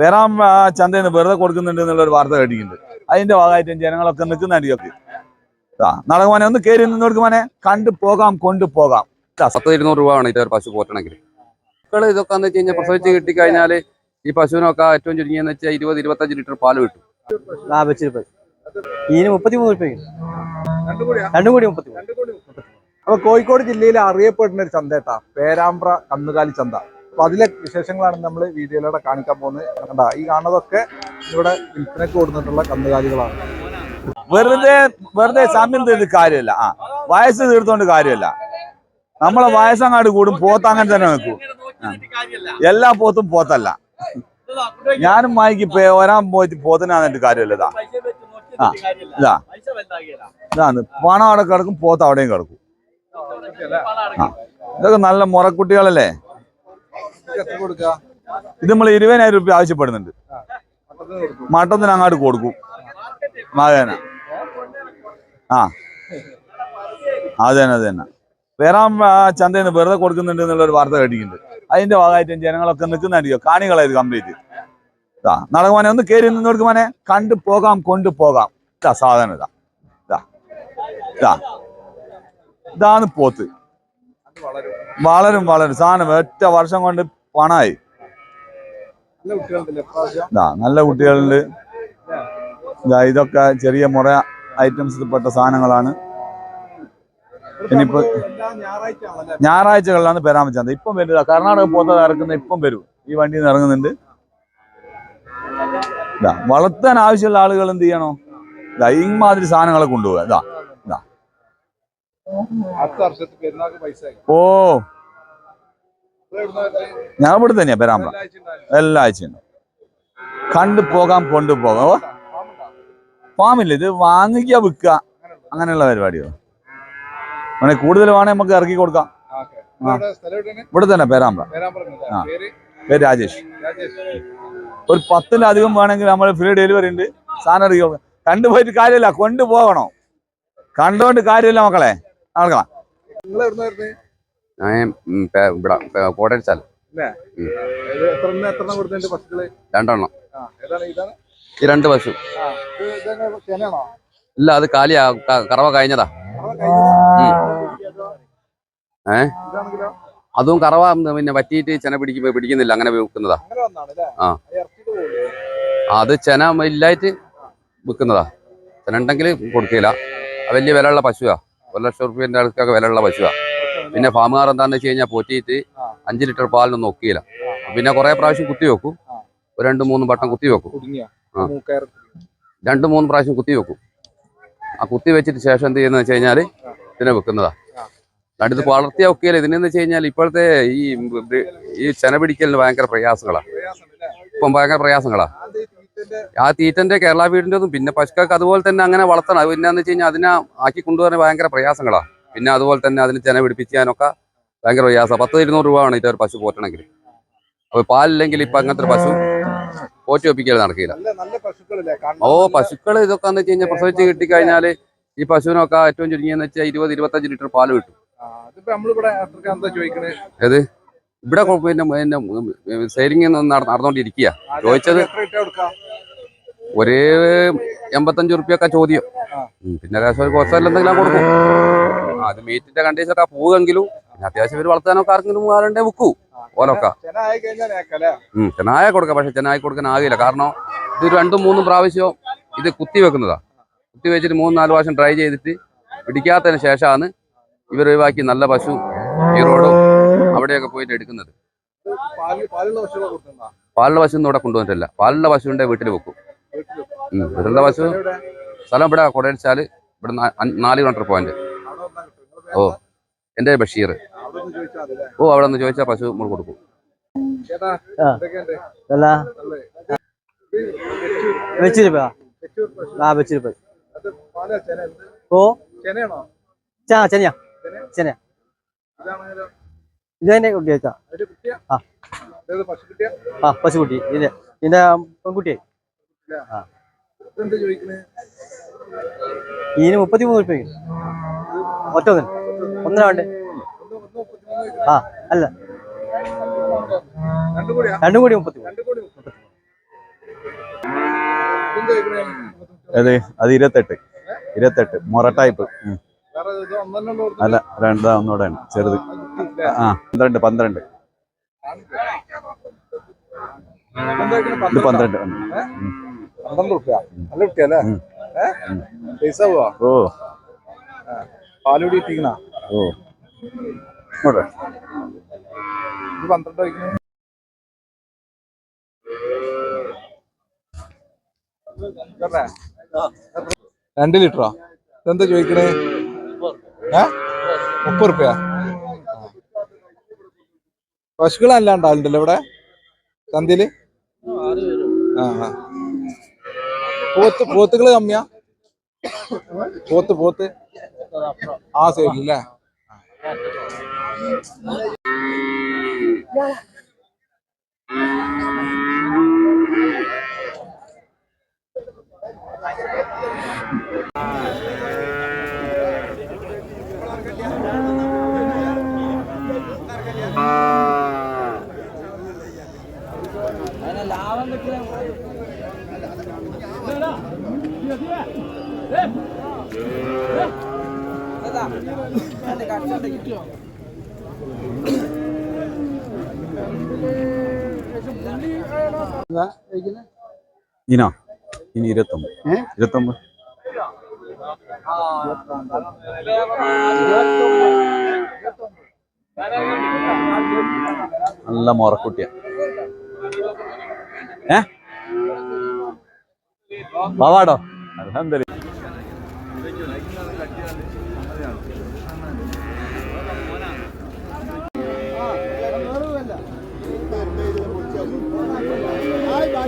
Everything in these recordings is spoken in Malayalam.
വേറാം ചന്തയിൽ നിന്ന് വെറുതെ കൊടുക്കുന്നുണ്ട് എന്നുള്ളൊരു വാർത്ത കേട്ടിട്ടുണ്ട്. അതിന്റെ ഭാഗമായിട്ട് ജനങ്ങളൊക്കെ നിൽക്കുന്ന അടിയൊക്കെ നടക്കുവാനെ ഒന്ന് കയറി നിന്ന് കൊടുക്കുവാനെ കണ്ടു പോകാം കൊണ്ടുപോകാം പത്ത് ഇരുന്നൂറ് രൂപ ആണ് ഇതൊരു പശു പോറ്റണമെങ്കിൽ. മക്കൾ ഇതൊക്കെ എന്ന് വെച്ച് കഴിഞ്ഞാൽ പ്രസവിച്ച് കിട്ടിക്കഴിഞ്ഞാൽ ഈ പശുവിനൊക്കെ ഏറ്റവും ചുരുങ്ങിയെന്ന് വെച്ചാൽ ഇരുപത് ഇരുപത്തഞ്ച് ലിറ്റർ പാൽ കിട്ടും. വെച്ചിട്ട് ഇതിന് മുപ്പത്തിമൂന്ന് രൂപ രണ്ടും കൂടി മുപ്പത്തി അപ്പൊ കോഴിക്കോട് ജില്ലയിൽ അറിയപ്പെടുന്ന ഒരു ചന്തേട്ടാ പേരാമ്പ്ര കന്നുകാലി ചന്ത. അപ്പൊ അതിലെ വിശേഷങ്ങളാണ് നമ്മൾ വീഡിയോയിലൂടെ കാണിക്കാൻ പോകുന്നത്. കണ്ട ഈ കാണുന്നതൊക്കെ ഇവിടെ വിൽപ്പനക്ക് കൊടുത്തിട്ടുള്ള കന്നുകാലികളാണ്. വെറുതെ വെറുതെ സമയം തീർത്ത് കാര്യമില്ല. ആ വയസ്സ് തീർത്തോണ്ട് കാര്യമല്ല. നമ്മളെ വയസ്സങ്ങാട് കൂടും പോത്ത് അങ്ങനെ തന്നെ നിൽക്കും. എല്ലാ പോത്തും പോത്തല്ല. ഞാനും മായിക്ക് പേ- വരാൻ പോയിട്ട് പോത്തിനാന്നിട്ട് കാര്യമില്ല ഇതാ. ആ ഇതാ. ഇതാണ്. പണം അവിടെ കിടക്കും പോത്ത് അവിടെയും കിടക്കും. ഇതൊക്കെ നല്ല മുറക്കുട്ടികളല്ലേ? എത്ര കൊടുക്കുക ഇത് നമ്മൾ ഇരുപതിനായിരം രൂപ ആവശ്യപ്പെടുന്നുണ്ട്. മട്ടത്തിന് അങ്ങോട്ട് കൊടുക്കും. മകന ആ. അതന്നെ തന്നെ അത് തന്നെ വേറാം ആ, ചന്തയിൽ നിന്ന് വെറുതെ കൊടുക്കുന്നുണ്ട് എന്നുള്ളൊരു വാർത്ത കേട്ടിട്ടുണ്ട്. അതിന്റെ ഭാഗമായിട്ട് ജനങ്ങളൊക്കെ നിൽക്കുന്ന അടിയോ കാണികളായത് കംപ്ലീറ്റ് ഇതാ നടക്കുവാനെ ഒന്ന് കയറി നിന്ന് കൊടുക്കുവാനെ കണ്ടു പോകാം കൊണ്ടു പോകാം. ഇതാ സാധനം ഇതാ. ഇതാ ഇതാ ഇതാണ് പോത്ത്. വളരും വളരും. സാധനം ഒറ്റ വർഷം കൊണ്ട് പണമായി നല്ല കുട്ടികളുണ്ട്. ഇതാ ഇതൊക്കെ ചെറിയ മുറ ഐറ്റംസിൽ പെട്ട സാധനങ്ങളാണ്. ഇനിയിപ്പോ ഞായറാഴ്ചകളിലാണ് പെരാമ ചന്ത ഇപ്പം വരുന്നത് കർണാടക പോത്ത ഇറക്കുന്ന ഇപ്പം വരും. ഈ വണ്ടിയിൽ നിന്ന് ഇറങ്ങുന്നുണ്ട്. ഇതാ വളർത്താൻ ആവശ്യമുള്ള ആളുകൾ എന്ത് ചെയ്യണോ? ഇതാ ഇമാതിരി സാധനങ്ങളെ കൊണ്ടുപോകാം ഇതാ. ഓ? ഞാൻ ഇവിടെ തന്നെയാ പെരാമ്പ്ര എല്ലാ ആഴ്ചയും കണ്ടു പോകാം കൊണ്ടു പോകാം ഓ? ഫാമില്ല ഇത് വാങ്ങിക്കുക വിൽക്കുക അങ്ങനെയുള്ള പരിപാടിയോ അങ്ങനെ കൂടുതൽ വേണേൽ നമുക്ക് ഇറക്കി കൊടുക്കാം. ഇവിടെ തന്നെ പേരാമ്പ്ര? ആ. പേര് രാജേഷ്. ഒരു പത്തിലധികം വേണമെങ്കിൽ നമ്മൾ ഫ്രീ ഡെലിവറി ഉണ്ട് സാധനം ഇറക്കി കൊടുക്കാം കണ്ടുപോയിട്ട് കാര്യമില്ല കൊണ്ടുപോകണം കണ്ടുകൊണ്ട് കാര്യമില്ല മക്കളെ നടക്കണം? ഞാൻ ഇവിടെ കൊടുത്തിട്ടുണ്ട് പശുക്കൾ? രണ്ടെണ്ണം? ഈ രണ്ട് പശു? ഇല്ല അത് കാലിയാ കറവ കഴിഞ്ഞതാ? ഏ? അതും കറവ പിന്നെ വറ്റിയിട്ട് ചെന പിടിക്കുമ്പോ പിടിക്കുന്നില്ല അങ്ങനെ വിൽക്കുന്നതാ? ആ. അത് ചെന ഇല്ലായിട്ട് വിൽക്കുന്നതാ. ചെന ഉണ്ടെങ്കിൽ കൊടുക്കില്ല. വലിയ വിലയുള്ള പശുവാ. ഒരു ലക്ഷം റുപ്യന്റെ അടുത്തൊക്കെ വിലയുള്ള പശുവാ. പിന്നെ ഫാമുകാർ എന്താണെന്ന് വെച്ച് കഴിഞ്ഞാൽ പോറ്റിയിട്ട് അഞ്ച് ലിറ്റർ പാലിനൊന്നും ഒക്കിയില്ല. പിന്നെ കുറെ പ്രാവശ്യം കുത്തി വെക്കും. ഒരു രണ്ട് മൂന്ന് വട്ടം കുത്തി വെക്കും. രണ്ട് മൂന്ന് പ്രാവശ്യം കുത്തി വെക്കും. ആ കുത്തി വെച്ചിട്ട് ശേഷം എന്ത് ചെയ്യുന്നത് വെച്ച് കഴിഞ്ഞാൽ ഇതിനെ വെക്കുന്നതാ. രണ്ടിത് വളർത്തിയ ഒക്കെയല്ല. ഇതിനെന്ന് വെച്ച് കഴിഞ്ഞാൽ ഇപ്പോഴത്തെ ഈ ഈ ചെന പിടിക്കലിന് ഭയങ്കര പ്രയാസങ്ങളാ? ഇപ്പം ഭയങ്കര പ്രയാസങ്ങളാ. ആ തീറ്റന്റെ കേരള വീടിന്റെതും പിന്നെ പശുക്കൾക്ക് അതുപോലെ തന്നെ അങ്ങനെ വളർത്തണം. അത് പിന്നെന്ന് വെച്ച് കഴിഞ്ഞാൽ അതിനെ ആക്കി കൊണ്ടുവരാൻ ഭയങ്കര പ്രയാസങ്ങളാ. പിന്നെ അതുപോലെ തന്നെ അതിന് ചെന പിടിപ്പിക്കാനൊക്കെ ഭയങ്കര പ്രയാസം. പത്ത് ഇരുന്നൂറ് രൂപ രൂപയാണ് ഇതൊരു പശു പോറ്റണമെങ്കിൽ. അപ്പൊ പാലില്ലെങ്കിൽ ഇപ്പൊ അങ്ങനത്തെ ഒരു പശു പോറ്റി ഒപ്പിക്കൽ നടക്കില്ല. ഓ പശുക്കൾ ഇതൊക്കെ എന്ന് വെച്ച് കഴിഞ്ഞാൽ പ്രസവിച്ച് കിട്ടിക്കഴിഞ്ഞാൽ ഈ പശുവിനൊക്കെ ഏറ്റവും ചുരുങ്ങിയെന്ന് വെച്ചാൽ ഇരുപത് ഇരുപത്തഞ്ച് ലിറ്റർ പാൽ കിട്ടും. ഏത്? ഇവിടെ പിന്നെ സെയിലിംഗ് നടന്നുകൊണ്ടിരിക്കുക ആ, ചോദിച്ചത് ഒരേ എൺപത്തഞ്ച് റുപ്യൊക്കെ ചോദ്യം. പിന്നെ അത്യാവശ്യം ഒരു കുറച്ചല്ല എന്തെങ്കിലും കൊടുക്കും. അത് മീറ്റിന്റെ കണ്ടീഷനൊക്കെ പോവുമെങ്കിലും പിന്നെ അത്യാവശ്യം ഇവർ വളർത്താനൊക്കെ ആർക്കെങ്കിലും ആരുണ്ടെ വിൽക്കൂ. ഓലൊക്കെ ഉം, ചെനായ കൊടുക്കാം പക്ഷെ ചെനായ കൊടുക്കാൻ ആകില്ല. കാരണം ഇത് രണ്ടും മൂന്നും പ്രാവശ്യം ഇത് കുത്തി വെക്കുന്നതാ. കുത്തി വെച്ചിട്ട് മൂന്ന് നാല് പ്രാവശ്യം ട്രൈ ചെയ്തിട്ട് പിടിക്കാത്തതിന് ശേഷമാണ് ഇവർ ഒഴിവാക്കി നല്ല പശു ഈ റോഡും അവിടെയൊക്കെ പോയിട്ട് എടുക്കുന്നത്. പാൽ പാലുള്ള പശുക്കളെ കൊടുക്കണ്ട പാലുള്ള പശു ഇവിടെ കൊണ്ടുവന്നിട്ടില്ല. പാലുള്ള പശുവിന്റെ വീട്ടിൽ വെക്കും. ഉം, വീട്ടിലുള്ള പശു സ്ഥലം ഇവിടെ കൊടയടിച്ചാൽ ഇവിടെ നാല് കിലോമീറ്റർ പോയിന്റ് ഓ എന്റെ ബഷീർ. ഓ അവിടെ നിന്ന് ചോദിച്ചാൽ പശു നമ്മൾ കൊടുക്കും. ചേട്ടാ ആ. ഇത് ഓ. ചാ ചെനയാ. ഇത് തന്നെ കുട്ടിയാ? ആ. ഇത് പശുക്കുട്ടിയാ ആ പശുക്കുട്ടി ഇതിന്റെ ഇതിന്റെ പെൺകുട്ടി ഇതെന്താ ചോദിക്കണേ? ഇതിന് മുപ്പത്തിമൂന്ന് രൂപ ഒറ്റ ഒന്നിന്. ഒന്നര ചോദിക്കണേ. ആ അല്ല. രണ്ടും കൂടി മുപ്പത്തി അതെ അത് ഇരുപത്തെട്ട്. ഇരുപത്തെട്ട്. മൊറ ടൈപ്പ് അല്ല രണ്ടാ ഒന്നുകൂടെ ഉണ്ട് ചെറുത്. ആ പന്ത്രണ്ട് പന്ത്രണ്ട്. ഇത് പന്ത്രണ്ട്. പന്ത്രണ്ട് റുപ്യ നല്ല കുട്ടിയല്ലേ ഉം. ഏഹ് പൈസ പോവാ? ഓ. പാലുകൂടി ഇട്ടിക്കണ ഓ. ഇത് പന്ത്രണ്ട് രണ്ട് ലിറ്ററോ? ഇതെന്താ ചോദിക്കണേ? ഏ? മുപ്പത് റുപ്യ. പശുക്കളെല്ലാം ഉണ്ടാവുന്നുണ്ടല്ലോ ഇവിടെ? ചന്തയിൽ? ആ ആ. പോത്ത് പോത്തുകൾ കമ്മിയാ? പോത്ത് പോത്ത്. ആ സൈഡിലല്ലേ? Hey! Hey! Hey! Hey! ഇനോ ഇനി ഇരുപത്തൊമ്പത് ഇരുപത്തൊമ്പത്. നല്ല മോറക്കുട്ടിയ. ഏ? വാവാടോ അലഹമില്ല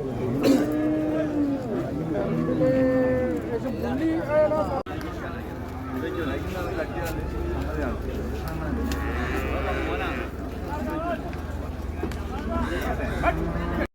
嗯好的嗯好的嗯好的嗯